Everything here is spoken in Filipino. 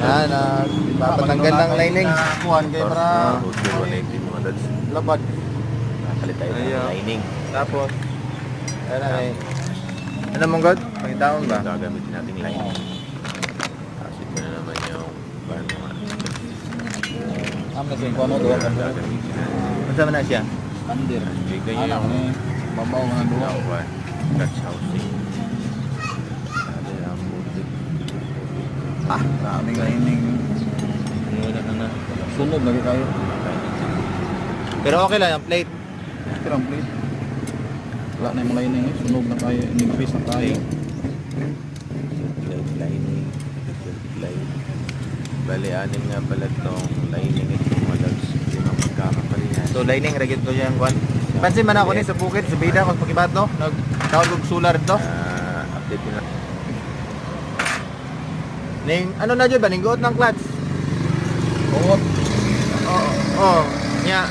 Yan, uh, papatanggal ng lining. Kuhan kay para Road 180 mga dads. labad. Nakalit tayo ng lining. Tapos, ano eh. Ano mong god? Pangitaon ba? Gagamitin natin lining. Ito na naman yung van mga Am na sing kuno do. gagamitin natin. Masama na siya. Andir. Okay, ganyan Anak yung ni babaw nga do. Now, van. Dutch housing. Ano yung butik. Ah, dami ka ining Ano na na na. sunog lagi kayo. Pero okay lang, yung plate. Kirang plate. Wala na yung mga ining eh. sunog na kayo, nigpis na kayo. Light lining. Light. Bali, anin nga pala tong lining ito mga dads. Hindi na magkakapalihan. So, lining, ragit ko siyang kwan. Pansin man ako ni sa bukid, sa bida, kung pakibat no? Nagtawag solar to. Ah, update na. Ning, ano na dyan ba? Ning goot ng clutch. Oo. Oo. Oh, nya.